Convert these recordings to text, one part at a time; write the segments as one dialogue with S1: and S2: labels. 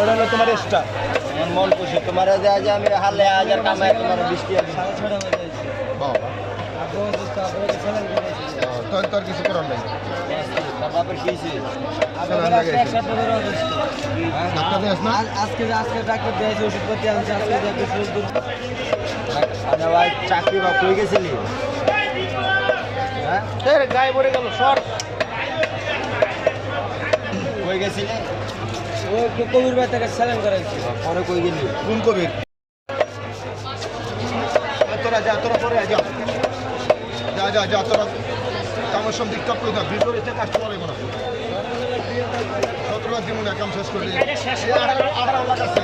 S1: ওটা হলো তোমার এক্সট্রা
S2: আমার মন খুশি। তোমার যে আজ আমি হালে হাজার কামাই তোমার বৃষ্টি আছে
S1: তোর কিছু করার নেই
S2: আরে চাকরি বা কই গেছিলি হ্যাঁ
S3: গায়ে পড়ে গেল শর্ট
S2: কই গেছিলি?
S3: কবির ভাই থেকে স্যালেন করাইছে।
S2: পরে কই গেলি?
S1: কোন কবির? তোরা যা তোরা পরে যা। যা যা যা তোরা কামের সব দিকটা করে দাও ভিতরে থেকে কাজ করা না। সতেরো লাখ দিব না কাম শেষ করলে আঠারো আঠারো লাখ আছে।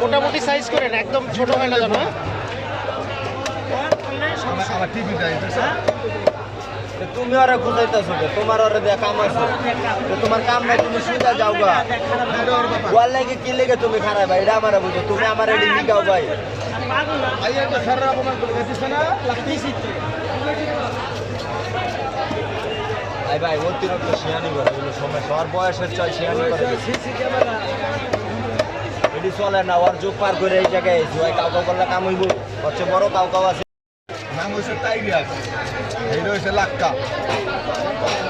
S4: মোটামুটি সাইজ করেন একদম ছোট হয় না যেন হ্যাঁ?
S1: আমার- টিভি দেয়
S2: তুমি ওরা খুঁজাইতেছো তোমার ওরা কাম আছে। তোমার কাম নাই, তুমি সুজা যাও গা। লাগে কি লেগে তুমি খারাপ? ভাই এটা আমার বুঝো। তুমি আমার এডি নিগাও ভাই। ভাই ভাই, অতিরিক্ত শিয়ানি করে এগুলো সময়। সবার বয়সের চয় শিয়ানি করে এটি চলে না, ওর যুগ পার করে এই জায়গায় এসে। ওই কাউ কাউ করলে কাম হইব। হচ্ছে বড় কাউ কাউ আছে।
S1: নাম হয়েছে টাইগার। এইটা হয়েছে লাক্কা।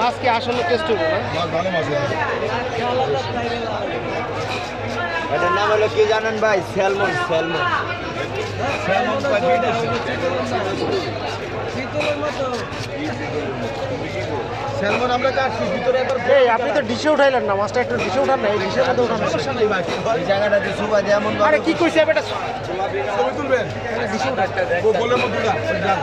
S4: আজকে আসলে টেস্ট হব না?
S1: মাছ ভালো মাছ
S2: এটার নাম হলো কি জানেন ভাই? Salmon salmon
S1: salmon.
S3: শীতলের মতো।
S1: স্যালমন আমরা কাটছি ভিতরে একবার
S4: এই আপনি তো ডিশে উঠাইলেন না মাছটা একটু ডিশে উঠান না এই ডিশের মধ্যে উঠান না।
S1: সমস্যা নেই ভাই।
S2: এই জায়গাটাতে সুবা যেমন
S4: আরে কি কইছে এটা
S1: ছবি তুলবেন। ব- বলে মতো না যান।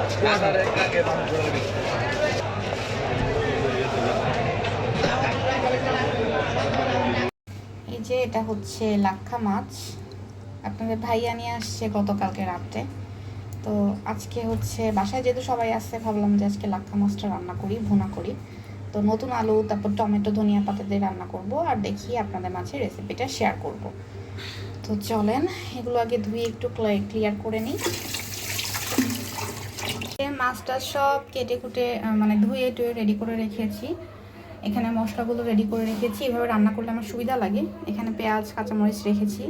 S5: এই যে এটা হচ্ছে লাক্ষা মাছ। আপনাদের ভাইয়া নিয়ে আসছে গতকালকে রাত্রে তো আজকে হচ্ছে বাসায় যেহেতু সবাই আসছে ভাবলাম যে আজকে লাক্ষা মাছটা রান্না করি ভুনা করি। তো নতুন আলু, তারপর টমেটো, ধনিয়া পাতা দিয়ে রান্না করব আর দেখি আপনাদের মাঝে রেসিপিটা শেয়ার করব। তো চলেন, এগুলো আগে ধুয়ে একটু ক্লিয়ার করে নিই। মাছটা সব কেটে কুটে মানে ধুয়ে টুয়ে রেডি করে রেখেছি। এখানে মশলাগুলো রেডি করে রেখেছি। এভাবে রান্না করলে আমার সুবিধা লাগে। এখানে পেঁয়াজ, কাঁচামরিচ রেখেছি।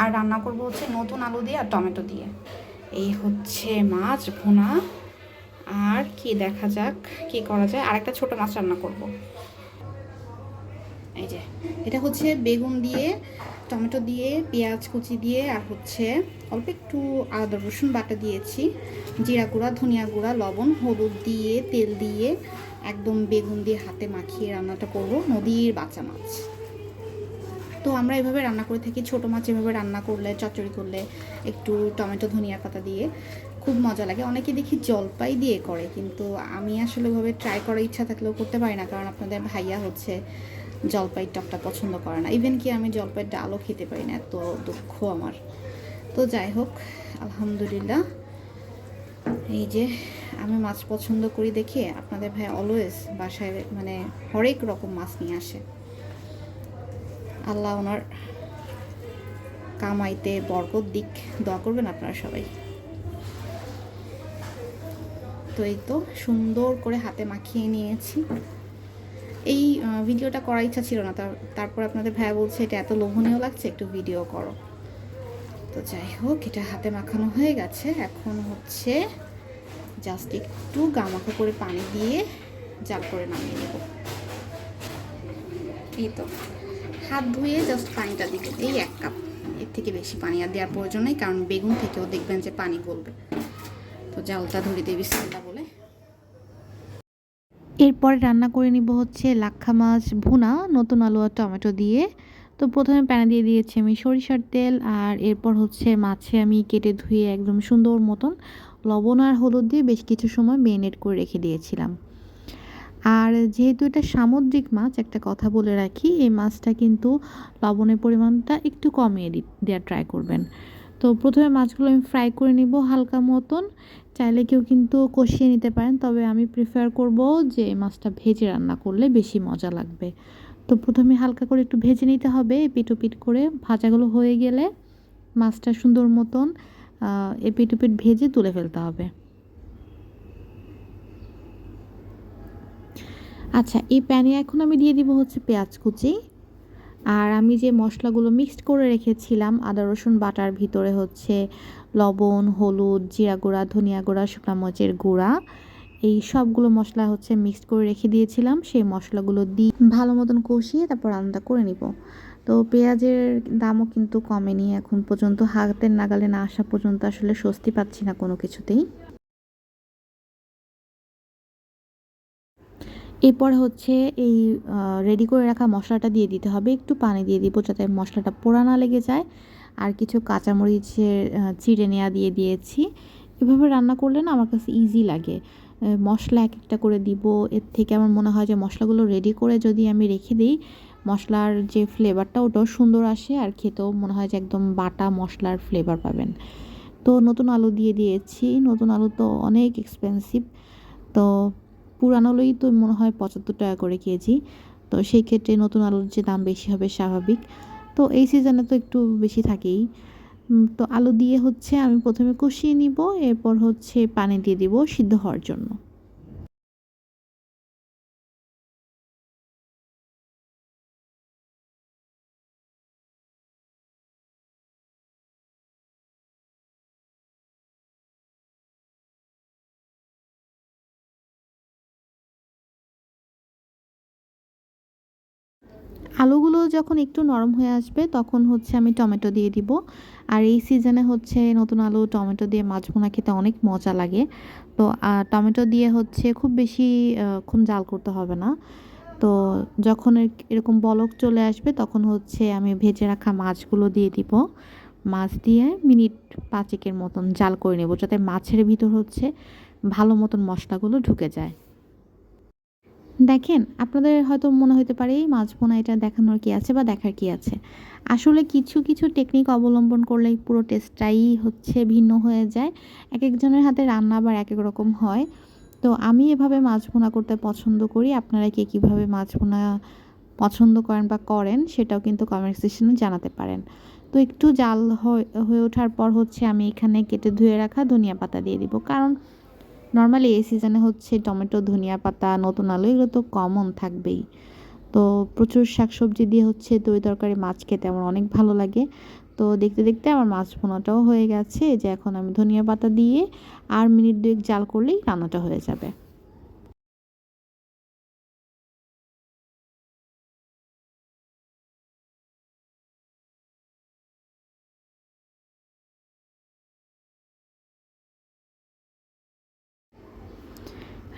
S5: আর রান্না করব হচ্ছে নতুন আলু দিয়ে আর টমেটো দিয়ে। এই হচ্ছে মাছ ভুনা। আর কি দেখা যাক কি করা যায়। আর একটা ছোটো মাছ রান্না করব। এই যে, এটা হচ্ছে বেগুন দিয়ে, টমেটো দিয়ে, পেঁয়াজ কুচি দিয়ে, আর হচ্ছে অল্প একটু আদা, রসুন বাটা দিয়েছি। জিরা গুঁড়া, ধনিয়া গুঁড়া, লবণ, হলুদ দিয়ে, তেল দিয়ে একদম বেগুন দিয়ে হাতে মাখিয়ে রান্নাটা করব। নদীর বাচ্চা মাছ। তো আমরা এভাবে রান্না করে থাকি। ছোটো মাছ এভাবে রান্না করলে, চচ্চড়ি করলে, একটু টমেটো, ধনিয়া পাতা দিয়ে খুব মজা লাগে। অনেকে দেখি জলপাই দিয়ে করে, কিন্তু আমি আসলে ওভাবে ট্রাই করার ইচ্ছা থাকলেও করতে পারি না, কারণ আপনাদের ভাইয়া হচ্ছে জলপাই টকটা পছন্দ করে না। ইভেন কি আমি জলপাইয়ের ডালও খেতে পারি না, এত দুঃখ আমার। তো যাই হোক, আলহামদুলিল্লাহ। এই যে আমি মাছ পছন্দ করি দেখে আপনাদের ভাই অলওয়েজ বাসায় মানে হরেক রকম মাছ নিয়ে আসে। আল্লাহ ওনার কামাইতে বরকত দিক, দোয়া করবেন আপনারা সবাই। তো এই তো সুন্দর করে হাতে মাখিয়ে নিয়েছি। এই ভিডিওটা করার ইচ্ছা ছিল না তার তারপর আপনাদের ভাইয়া বলছে, এটা এত লোভনীয় লাগছে, একটু ভিডিও করো। তো যাই হোক, এটা হাতে মাখানো হয়ে গেছে। এখন হচ্ছে জাস্ট একটু গামাখা করে পানি দিয়ে জাল করে নামিয়ে নেব। এই তো। হাত ধুয়ে জাস্ট পানিটা দিবে এই এক কাপ। এর থেকে বেশি পানি আর দেওয়ার প্রয়োজন নেই, কারণ বেগুন থেকেও দেখবেন যে পানি গলবে। তো জালটা ধরে দিয়ে বিসমিল্লাহ বলে।
S6: এরপরে রান্না করে নিব হচ্ছে লাক্ষা মাছ ভুনা, নতুন আলু আর টমেটো দিয়ে। তো প্রথমে প্যানে দিয়ে দিয়েছি আমি সরিষার তেল, আর এরপর হচ্ছে মাছে আমি কেটে ধুয়ে একদম সুন্দর মতন লবণ আর হলুদ দিয়ে বেশ কিছু সময় মেরিনেট করে রেখে দিয়েছিলাম। আর যেহেতু এটা সামুদ্রিক মাছ একটা কথা বলে রাখি এই মাছটা কিন্তু লবণের পরিমাণটা একটু কমিয়ে দেওয়ার ট্রাই করবেন। তো প্রথমে মাছগুলো আমি ফ্রাই করে নিব হালকা মতন। চাইলে কেউ কিন্তু কষিয়ে নিতে পারেন তবে আমি প্রিফার করব যে মাছটা ভেজে রান্না করলে বেশি মজা লাগবে। তো প্রথমে হালকা করে একটু ভেজে নিতে হবে ওপিট করে। ভাজাগুলো হয়ে গেলে মাছটা সুন্দর মতন আহ, এপিট ওপিট ভেজে তুলে ফেলতে হবে। আচ্ছা এই প্যানে এখন আমি দিয়ে দিব হচ্ছে পেঁয়াজ কুচি। আর আমি যে মশলাগুলো মিক্সড করে রেখেছিলাম, আদা, রসুন, বাটার ভিতরে হচ্ছে লবণ, হলুদ, জিরা গুঁড়া, ধনিয়া গুঁড়া, শুকনো মরিচের গুঁড়া, এই সবগুলো মশলা হচ্ছে মিক্সড করে রেখে দিয়েছিলাম। সেই মশলাগুলো দিয়ে ভালো মতন কষিয়ে তারপর রান্নাটা করে নিব। তো পেঁয়াজের দামও কিন্তু কমেনি, এখন পর্যন্ত হাতের নাগালে না আসা পর্যন্ত আসলে স্বস্তি পাচ্ছি না কোনো কিছুতেই। এরপর হচ্ছে এই রেডি করে রাখা মশলাটা দিয়ে দিতে হবে। একটু পানি দিয়ে দিব যাতে মশলাটা পোড়া না লেগে যায়। আর কিছু কাঁচামরিচের চিড়ে নেওয়া দিয়ে দিয়েছি। এভাবে রান্না করলে না আমার কাছে ইজি লাগে। মশলা এক একটা করে দিব। এর থেকে আমার মনে হয় যে মশলাগুলো রেডি করে যদি আমি রেখে দিই, মশলার যে ফ্লেভারটা ওটাও সুন্দর আসে আর খেতেও মনে হয় যে একদম বাটা মশলার ফ্লেভার পাবেন। তো নতুন আলু দিয়ে দিয়েছি। নতুন আলু তো অনেক এক্সপেন্সিভ তো পুরানো আলুই তো মনে হয় পঁচাত্তর টাকা করে কেজি। তো সেই ক্ষেত্রে নতুন আলুর যে দাম বেশি হবে স্বাভাবিক। তো এই সিজনে তো একটু বেশি থাকেই। তো আলু দিয়ে হচ্ছে আমি প্রথমে কষিয়ে নিব, এরপর হচ্ছে পানি দিয়ে দিব সিদ্ধ হওয়ার জন্য। আলুগুলো যখন একটু নরম হয়ে আসবে, তখন হচ্ছে আমি টমেটো দিয়ে দিব। আর এই সিজনে হচ্ছে নতুন আলু টমেটো দিয়ে মাছ ভুনা খেতে অনেক মজা লাগে। তো টমেটো দিয়ে হচ্ছে খুব বেশি খুন জাল করতে হবে না। তো, যখন এর- এরকম বলক চলে আসবে, তখন হচ্ছে আমি ভেজে রাখা মাছগুলো দিয়ে দিব। মাছ দিয়ে মিনিট পাঁচেকের মতন জাল করে নেব, যাতে মাছের ভিতর হচ্ছে ভালো মতন মশলাগুলো ঢুকে যায়। দেখেন, আপনাদের হয়তো মনে হতে পারে, এই মাছ ভোনা এটা দেখানোর কি আছে বা দেখার কি আছে? আসলে কিছু কিছু টেকনিক অবলম্বন করলে পুরো টেস্টটাই হচ্ছে ভিন্ন হয়ে যায়। এক একজনের হাতে রান্না আবার এক এক রকম হয়। তো আমি এভাবে মাছ ভোনা করতে পছন্দ করি। আপনারা কে কীভাবে মাছ ভোনা পছন্দ করেন বা করেন, সেটাও কিন্তু কমেন্ট সেকশনে জানাতে পারেন। তো একটু জাল হয়ে ওঠার পর হচ্ছে আমি এখানে কেটে ধুয়ে রাখা ধনিয়া পাতা দিয়ে দিব। কারণ নর্মালি এই সিজনে হচ্ছে টমেটো, ধনিয়া পাতা, নতুন আলু, এগুলো তো কমন থাকবেই। তো প্রচুর শাকসবজি দিয়ে হচ্ছে দই তরকারি, মাছ খেতে আমার অনেক ভালো লাগে। তো দেখতে দেখতে আমার মাছ ভোনাটাও হয়ে গেছে, যে এখন আমি ধনিয়া পাতা দিয়ে আর মিনিট দুয়েক জাল করলেই রান্নাটা হয়ে যাবে।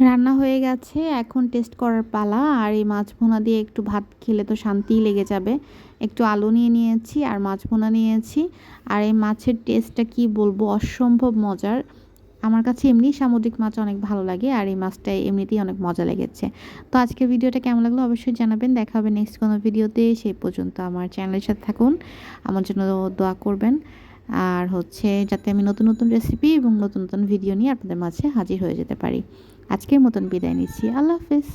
S6: রান্না হয়ে গেছে। এখন টেস্ট করার পালা। আর এই মাছ ভুনা দিয়ে একটু ভাত খেলে তো শান্তিই লেগে যাবে। একটু আলু নিয়ে নিয়েছি আর মাছ ভোনা নিয়েছি। আর এই মাছের টেস্টটা কি বলব? অসম্ভব মজার। আমার কাছে এমনি সামুদ্রিক মাছ অনেক ভালো লাগে আর এই মাছটা এমনিতেই অনেক মজা লেগেছে। তো আজকের ভিডিওটা কেমন লাগল অবশ্যই জানাবেন। দেখা হবে নেক্সট কোনো ভিডিওতে। সেই পর্যন্ত আমার চ্যানেলের সাথে থাকুন। আমার জন্য দোয়া করবেন। আর হচ্ছে যাতে আমি নতুন নতুন রেসিপি এবং নতুন নতুন ভিডিও নিয়ে আপনাদের মাঝে হাজির হয়ে যেতে পারি। আজকের মতন বিদায় নিচ্ছি। আল্লাহ হাফেজ।